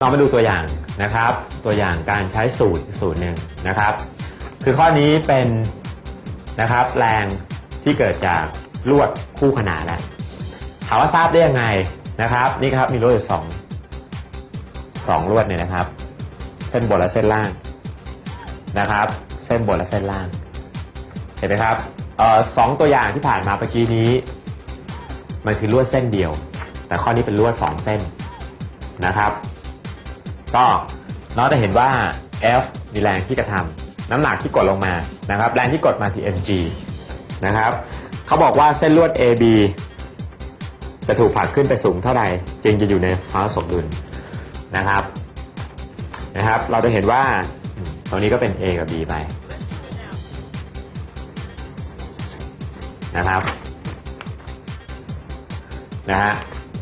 เรามาดูตัวอย่างนะครับ ตัวอย่างการใช้สูตรสูตรหนึ่งนะครับ คือข้อนี้เป็นนะครับแรงที่เกิดจากลวดคู่ขนานแล้วถามว่าทราบได้ยังไงนะครับ นี่ครับมีลวดอยู่สองสองลวดเนี่ยนะครับ เส้นบนและเส้นล่างนะครับ เส้นบนและเส้นล่าง เห็นไหมครับออสองตัวอย่างที่ผ่านมาเมื่อกี้นี้ มันคือลวดเส้นเดียว แต่ข้อนี้เป็นลวดสองเส้นนะครับ ก็น้องจะเห็นว่า F มีแรงที่กระทำน้ำหนักที่กดลงมานะครับแรงที่กดมาที่ mg นะครับเขาบอกว่าเส้นลวด AB จะถูกผลักขึ้นไปสูงเท่าไหร่จึงจะอยู่ในภาวะสมดุลนะครับนะครับ เราจะเห็นว่าตรงนี้ก็เป็น A กับ B ไปนะครับนะฮะ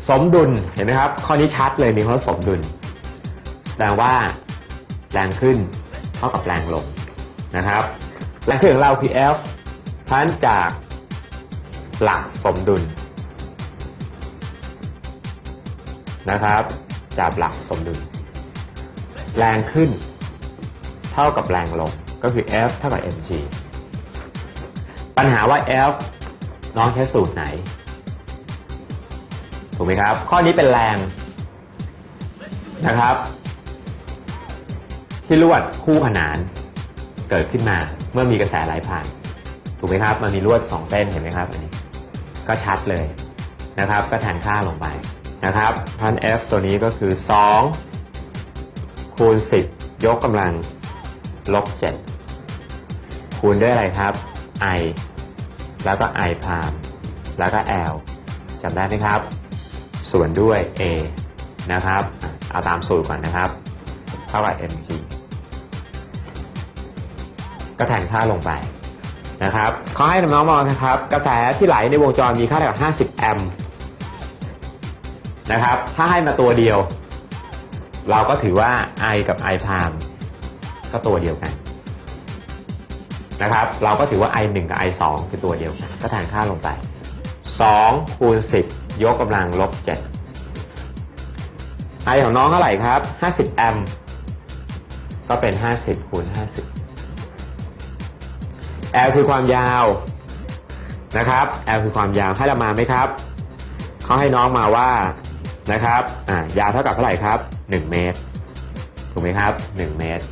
สมดุลเห็นไหมครับ ข้อนี้ชัดเลยมีคำว่าสมดุล แปลว่า แรงขึ้น เท่ากับแรงลงนะครับ แรงขึ้นของเราคือ F พันจากหลักสมดุลนะครับ จากหลักสมดุล แรงขึ้น เท่ากับแรงลง ก็คือ F เท่ากับ mg ปัญหาว่า F น้องใช้สูตรไหน ถูกไหมครับ ข้อนี้เป็นแรงนะครับ ที่ลวดคู่ขนานเกิดขึ้นมาเมื่อมีกระแสไหลผ่าน ถูกไหมครับ มันมีลวดสองเส้นเห็นไหมครับอันนี้ก็ชัดเลยนะครับ ก็แทนค่าลงไปนะครับพัน F ตัวนี้ก็คือ 2 คูณ 10 ยกกำลังลบ 7 คูณด้วยอะไรครับ I แล้วก็ I พามแล้วก็ L จำได้ไหมครับ ส่วนด้วย A นะครับ เอาตามสูตรก่อนนะครับ เท่ากับ mg ก็แทนค่าลงไปนะครับเขาให้น้องมองนะครับ กระแสที่ไหลในวงจรมีค่าเท่ากับ50 แอมป์นะครับ ถ้าให้มาตัวเดียว เราก็ถือว่า I กับ I พามก็ตัวเดียวกันนะครับ เราก็ถือว่า I 1กับ I 2คือตัวเดียวกัน ก็แทนค่าลงไป2คูณ10 ยกกำลังลบ7 I ของน้องเท่าไหร่ครับ 50 แอมป์ก็เป็น 50คูณ50 L คือความยาวนะครับ L คือความยาวให้เรามาไหมครับเขาให้น้องมาว่านะครับอ่ายาวเท่ากับเท่าไหร่ครับ 1 เมตรถูกไหมครับ 1 เมตร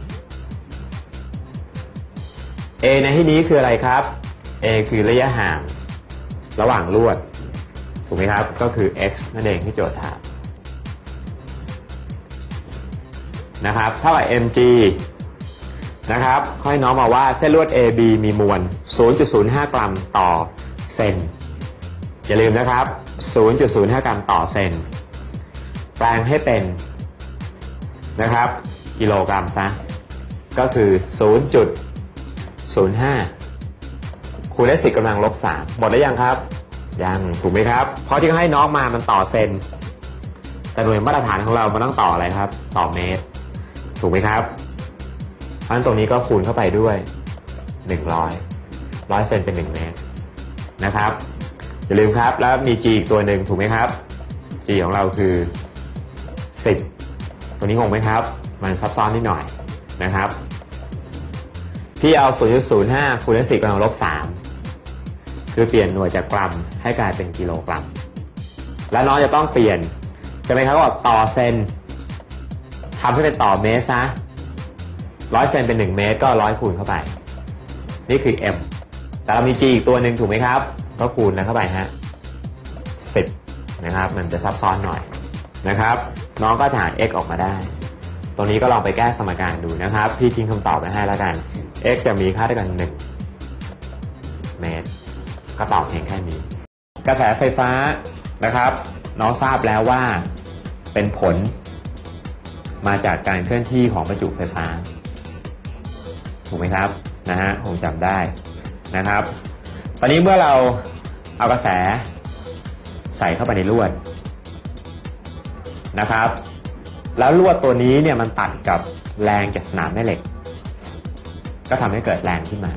A ในที่นี้คืออะไรครับ A คือระยะห่าง ระหว่างลวดถูกไหมครับ ก็คือ x นั่นเองที่โจทย์ถามนะครับเท่ากับ mg นะครับ ค่อยน้องมาว่าเส้นลวด AB มีมวล 0.05 กรัมต่อเซนอย่าลืมนะครับ 0.05 กรัมต่อเซนแปลงให้เป็นนะครับ กิโลกรัมซะก็คือ 0.05 คูณด้วย10กำลังลบ3หมดแล้วยังครับ ยังถูกไหมครับ เพราะที่เขาให้น้องมามันต่อเซนแต่หน่วยมาตรฐานของเรามันต้องต่ออะไรครับ ต่อเมตร ถูกไหมครับ เพราะฉะนั้นตรงนี้ก็คูณเข้าไปด้วยหนึ่งร้อยร้อยเซนเป็นหนึ่งเมตรนะครับอย่าลืมครับ แล้วมี g อีกตัวหนึ่งถูกไหมครับ g ของเราคือสิบตัวนี้งงไหมครับ มันซับซ้อนนิดหน่อยนะครับ พี่เอา 0.05 คูณด้วย10กำลังลบ 3 คือเปลี่ยนหน่วยจากกรัมให้กลายเป็นกิโลกรัม แล้วน้องจะต้องเปลี่ยนใช่ไหมครับว่าต่อเซนทำให้เป็นต่อเมตรซะ ร้อยเซนเป็นหนึ่งเมตรก็ร้อยคูณเข้าไป นี่คือ m แต่เรามี g อีกตัวหนึ่งถูกไหมครับ ก็คูณแล้วเข้าไปฮะสิบนะครับ มันจะซับซ้อนหน่อยนะครับ น้องก็หา x ออกมาได้ ตรงนี้ก็ลองไปแก้สมการดูนะครับ พี่ทิ้งคำตอบไว้ให้แล้วกัน x จะมีค่าเท่ากันหนึ่งเมตร ก็ตอบเพียงแค่นี้ กระแสไฟฟ้านะครับ น้องทราบแล้วว่าเป็นผลมาจากการเคลื่อนที่ของประจุไฟฟ้า ถูกไหมครับนะฮะคงจำได้นะครับ ตอนนี้เมื่อเราเอากระแสใส่เข้าไปในลวดนะครับ แล้วลวดตัวนี้เนี่ยมันตัดกับแรงจากสนามแม่เหล็ก ก็ทำให้เกิดแรงขึ้นมา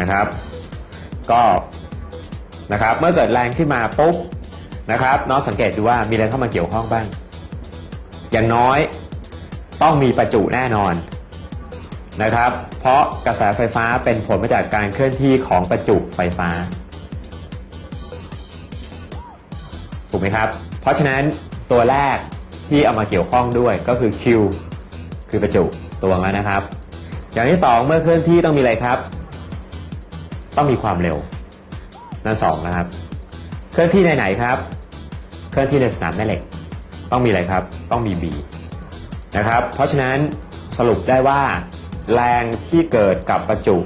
นะครับ ก็นะครับเมื่อเกิดแรงขึ้นมาปุ๊บนะครับน้องสังเกตดูว่ามีอะไรเข้ามาเกี่ยวข้องบ้าง อย่างน้อยต้องมีประจุแน่นอน นะครับ เพราะกระแสไฟฟ้าเป็นผลมาจากการเคลื่อนที่ของประจุไฟฟ้า ถูกไหมครับ เพราะฉะนั้นตัวแรกที่เอามาเกี่ยวข้องด้วยก็คือ Q คือประจุตัวแล้วนะครับ อย่างที่สองเมื่อเคลื่อนที่ต้องมีอะไรครับ ต้องมีความเร็วนั่นสองนะครับ เคลื่อนที่ในไหนครับ เคลื่อนที่ในสนามแม่เหล็ก ต้องมีอะไรครับ ต้องมี B นะครับ เพราะฉะนั้นสรุปได้ว่า แรงที่เกิดกับประจุ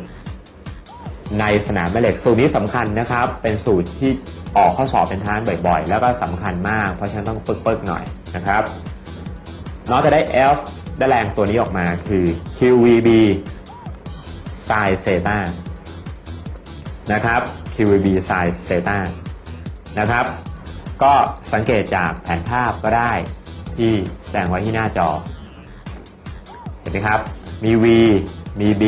ในสนามแม่เหล็กสูตรนี้สำคัญนะครับ เป็นสูตรที่ออกข้อสอบเป็นทานบ่อยๆ แล้วก็สำคัญมาก เพราะฉะนั้นต้องปึกๆหน่อยนะครับน้องจะได้ F ได้แรงตัวนี้ออกมาคือ QVB sin เซตานะครับ QVB sin เซตานะครับ ก็สังเกตจากแผนภาพก็ได้ที่แสดงไว้ที่หน้าจอ เห็นไหมครับ มี V มี B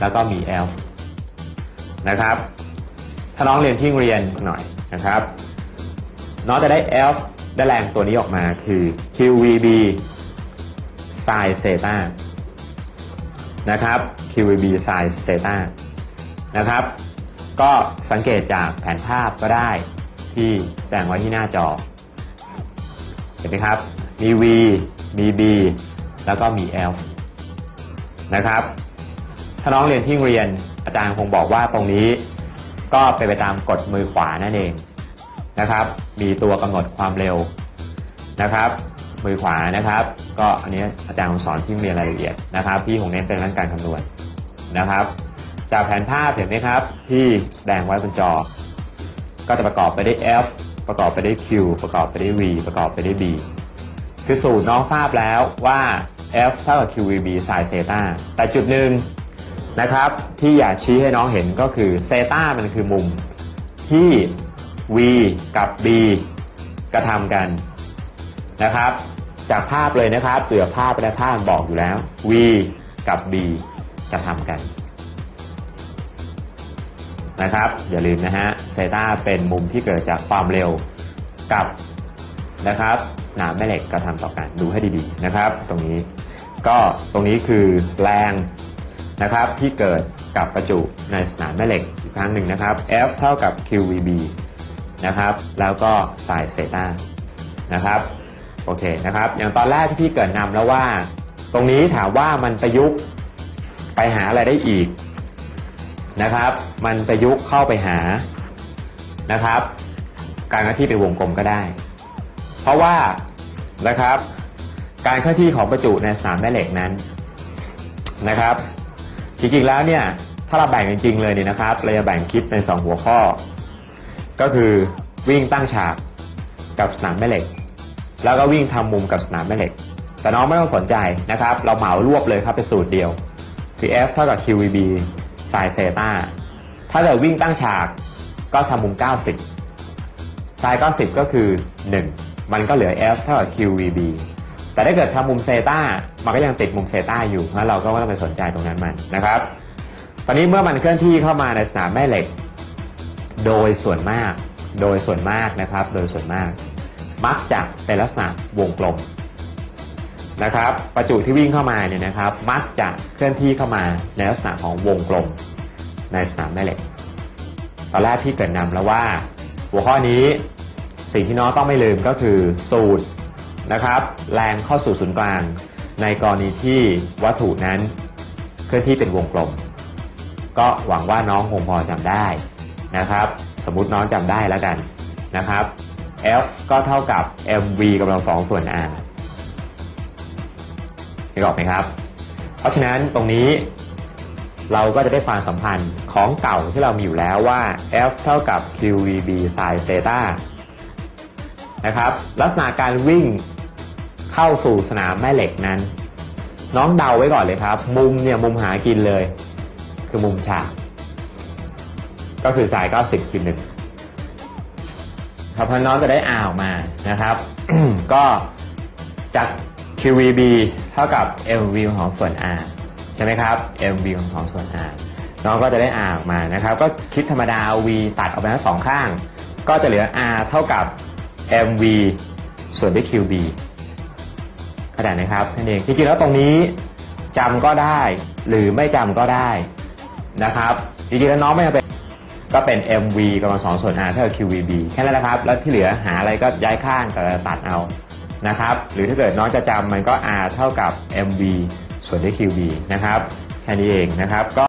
แล้วก็มี L นะครับ ถ้าน้องเรียนที่โรงเรียนหน่อยนะครับ น้องจะได้ F ได้แรงตัวนี้ออกมาคือ QVB sin เซตานะครับ QVB sin เซตานะครับ ก็สังเกตจากแผนภาพก็ได้ที่แสดงไว้ที่หน้าจอ เห็นไหมครับ มี V มี B แล้วก็มี L นะครับ ถ้าน้องเรียนที่เรียนอาจารย์คงบอกว่าตรงนี้ก็เป็นไปตามกฎมือขวานั่นเองนะครับ มีตัวกำหนดความเร็วนะครับ มือขวานะครับ ก็อันนี้อาจารย์คงสอนที่เรียนรายละเอียดนะครับ พี่คงเน้นเป็นเรื่องการคำนวณนะครับ จากแผนภาพเห็นไหมครับ ที่แดงไว้บนจอ ก็จะประกอบไปด้วย F ประกอบไปด้วย Q ประกอบไปด้วย V ประกอบไปด้วย B คือสูตรน้องทราบแล้วว่า F เท่ากับ QVB sin เซตาแต่จุดหนึ่งนะครับที่อยากชี้ให้น้องเห็นก็คือเซตามันคือมุมที่ V กับ B กระทำกันนะครับ จากภาพเลยนะครับเปลือภาพและภาพบอกอยู่แล้ว V กับ B กระทำกันนะครับอย่าลืมนะฮะเซตาเป็นมุมที่เกิดจากความเร็วกับนะครับสนามแม่เหล็กกระทำต่อกันดูให้ดีๆนะครับ ตรงนี้ ก็ตรงนี้คือแรงนะครับที่เกิดกับประจุในสนามแม่เหล็กอีกครั้งหนึ่งนะครับ F เท่ากับ QVB นะครับ แล้วก็สายเซต้านะครับโอเคนะครับ อย่างตอนแรกที่พี่เกิดนำแล้วว่า ตรงนี้ถามว่ามันประยุกต์ไปหาอะไรได้อีกนะครับ มันประยุกต์เข้าไปหานะครับ การที่เป็นวงกลมก็ได้ เพราะว่านะครับ การเคลื่อนที่ของประจุในสนามแม่เหล็กนั้นนะครับ จริงๆแล้วเนี่ยถ้าเราแบ่งจริงๆเลยเนี่ยนะครับ เราจะแบ่งคิดเป็นสองหัวข้อ ก็คือวิ่งตั้งฉากกับสนามแม่เหล็ก แล้วก็วิ่งทำมุมกับสนามแม่เหล็ก แต่น้องไม่ต้องสนใจนะครับ เราเหมารวบเลยครับเป็นสูตรเดียวคือ F เท่ากับ QVB สายเซตาถ้าเกิดวิ่งตั้งฉากก็ทำมุม 90สาย90 ก็คือ 1 มันก็เหลือ F เท่ากับ QVB แต่ถ้าเกิดทำมุมเซตามันก็ยังติดมุมเซตาอยู่แล้วเราก็ไม่ต้องไปสนใจตรงนั้นมันนะครับ ตอนนี้เมื่อมันเคลื่อนที่เข้ามาในสนามแม่เหล็ก โดยส่วนมาก โดยส่วนมากนะครับ โดยส่วนมาก มักจะเป็นลักษณะวงกลมนะครับ ประจุที่วิ่งเข้ามาเนี่ยนะครับ มักจะเคลื่อนที่เข้ามาในลักษณะของวงกลม ในสนามแม่เหล็ก ตอนแรกที่เกิดนำแล้วว่า หัวข้อนี้สิ่งที่น้องต้องไม่ลืมก็คือสูตร นะครับแรงเข้าสู่ศูนย์กลาง ในกรณีที่วัตถุนั้นเคลื่อนที่เป็นวงกลม ก็หวังว่าน้องคงพอจำได้นะครับ สมมุติน้องจำได้แล้วกันนะครับ F ก็เท่ากับ mv กำลังสองส่วน r นึกออกไหมครับ เพราะฉะนั้นตรงนี้เราก็จะได้ความสัมพันธ์ของเก่าที่เรามีอยู่แล้วว่า F เท่ากับ QVB sin theta นะครับ ลักษณะการวิ่ง เข้าสู่สนามแม่เหล็กนั้น น้องเดาไว้ก่อนเลยครับ มุมเนี่ยมุมหากินเลย คือมุมฉากก็คือสาย 90คือหนึ่งครับพน้องจะได้ R ออกมานะครับ ก็จาก QVB เท่ากับ MV ของส่วน R ใช่ไหมครับ MV ของส่วน R น้องก็จะได้ R ออกมานะครับ ก็คิดธรรมดา V ตัดออกไปทั้งสองข้าง ก็จะเหลือ R เท่ากับ MV ส่วนด้วย QB ขนาดนะครับนั่นเองจริงๆแล้วตรงนี้จำก็ได้ หรือไม่จำก็ได้นะครับจริงๆแล้วน้องไม่จำเป็นก็เป็น MV กำลังสองส่วน R เท่ากับ QVB แค่นั้นแหละครับ แล้วที่เหลือหาอะไรก็ย้ายข้างกับตัดเอานะครับ หรือถ้าเกิดน้องจะจำมันก็ R เท่ากับ MV ส่วนด้วย qb นะครับ แค่นี้เองนะครับก็